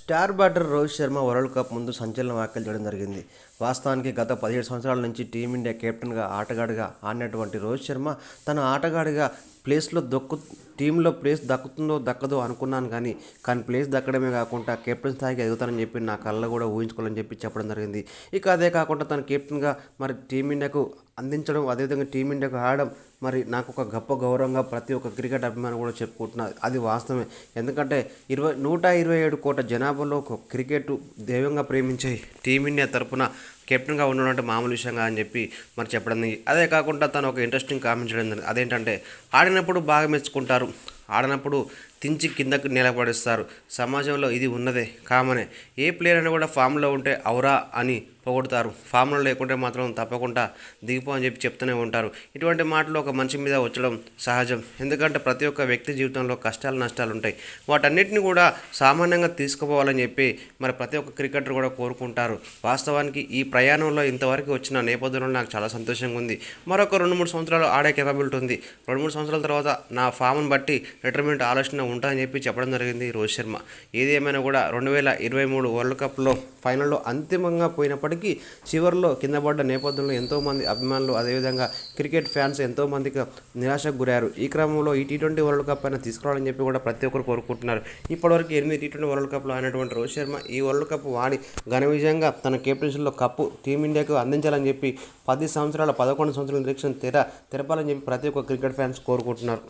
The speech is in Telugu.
Star batter Rohit Sharma world cup ముందు సంచలన వ్యాఖ్యలు చేయడం జరిగింది. వాస్తవానికి గత పదిహేడు సంవత్సరాల నుంచి టీమిండియా కెప్టెన్గా ఆటగాడిగా ఆడినటువంటి రోహిత్ శర్మ తన ఆటగాడిగా ప్లేస్లో దొక్కు టీంలో ప్లేస్ దక్కుతుందో దక్కదో అనుకున్నాను కానీ కానీ ప్లేస్ దక్కడమే కాకుండా కెప్టెన్ స్థాయికి ఎదుగుతానని చెప్పి నా కళ్ళ కూడా ఊహించుకోవాలని చెప్పి చెప్పడం జరిగింది. ఇక అదే కాకుండా తన కెప్టెన్గా మరి టీమిండియాకు అందించడం అదేవిధంగా టీమిండియాకు ఆడడం మరి నాకు ఒక గొప్ప గౌరవంగా ప్రతి ఒక్క క్రికెట్ అభిమాని కూడా చెప్పుకుంటున్నారు అది వాస్తవమే. ఎందుకంటే ఇరవై నూట ఇరవై ఏడు కోట్ల జనాభాలో ఒక క్రికెట్ దైవంగా ప్రేమించే టీమిండియా తరపున కెప్టెన్గా ఉండడం అంటే మామూలు విషయంగా అని చెప్పి మరి చెప్పడం అదే కాకుండా తను ఒక ఇంట్రెస్టింగ్ కామెంట్ చేయడం అదేంటంటే ఆడినప్పుడు బాగా మెచ్చుకుంటారు. ఆడినప్పుడు తించి కిందకు నిలబడిస్తారు. సమాజంలో ఇది ఉన్నదే కామనే. ఏ ప్లేయర్ అయినా కూడా ఫామ్లో ఉంటే అవరా అని పొగొడతారు. ఫామ్లో లేకుంటే మాత్రం తప్పకుండా దిగిపో అని చెప్పి చెప్తూనే ఉంటారు. ఇటువంటి మాటలు ఒక మనిషి మీద వచ్చడం సహజం. ఎందుకంటే ప్రతి ఒక్క వ్యక్తి జీవితంలో కష్టాలు నష్టాలు ఉంటాయి. వాటన్నిటిని కూడా సామాన్యంగా తీసుకుపోవాలని చెప్పి మరి ప్రతి ఒక్క క్రికెటర్ కూడా కోరుకుంటారు. వాస్తవానికి ఈ ప్రయాణంలో ఇంతవరకు వచ్చిన నేపథ్యంలో నాకు చాలా సంతోషంగా ఉంది. మరొక రెండు మూడు సంవత్సరాలు ఆడే కేపబిలిటీ ఉంది. రెండు మూడు సంవత్సరాల తర్వాత నా ఫామ్ని బట్టి రిటైర్మెంట్ ఆలోచన ఉంటానని చెప్పి చెప్పడం జరిగింది రోహిత్ శర్మ. ఏది ఏమైనా కూడా రెండు వేల ఇరవై మూడు వరల్డ్ కప్లో ఫైనల్లో అంతిమంగా పోయినప్పటికీ చివరిలో కింద పడ్డ నేపథ్యంలో ఎంతోమంది అభిమానులు అదేవిధంగా క్రికెట్ ఫ్యాన్స్ ఎంతోమందికి నిరాశకు గురయ్యారు. ఈ క్రమంలో ఈ టీ ట్వంటీ వరల్డ్ కప్ అయినా తీసుకురావాలని చెప్పి కూడా ప్రతి ఒక్కరు కోరుకుంటున్నారు. ఇప్పటివరకు ఎనిమిది టీ ట్వంటీ వరల్డ్ కప్లో ఆడినటువంటి రోహిత్ శర్మ ఈ వరల్డ్ కప్ వాడి ఘన విజయంగా తన కెప్టెన్సీలో కప్పు టీమిండియాకు అందించాలని చెప్పి పది సంవత్సరాల పదకొండు సంవత్సరాల నిరీక్షణ తెర తెరపాలని చెప్పి ప్రతి ఒక్క క్రికెట్ ఫ్యాన్స్ కోరుకుంటున్నారు.